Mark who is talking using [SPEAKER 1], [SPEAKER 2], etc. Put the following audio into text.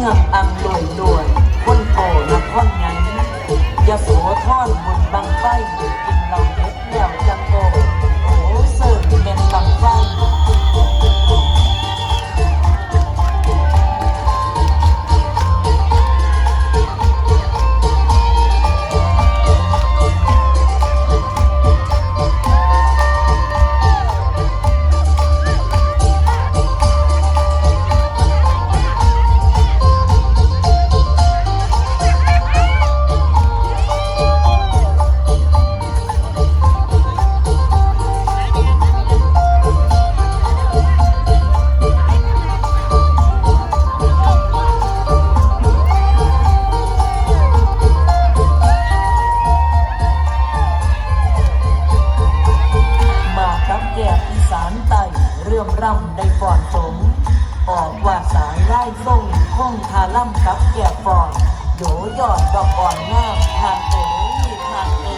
[SPEAKER 1] เงื่อมอังลอยลอยคนโตนครไงอย่าโสท่อนบนบางไฟกกินเรา นั่งคาล่ำกับแก่ฟองโดยอดดอกอ่อนงามนานเอ๋ยนานเอ๋ย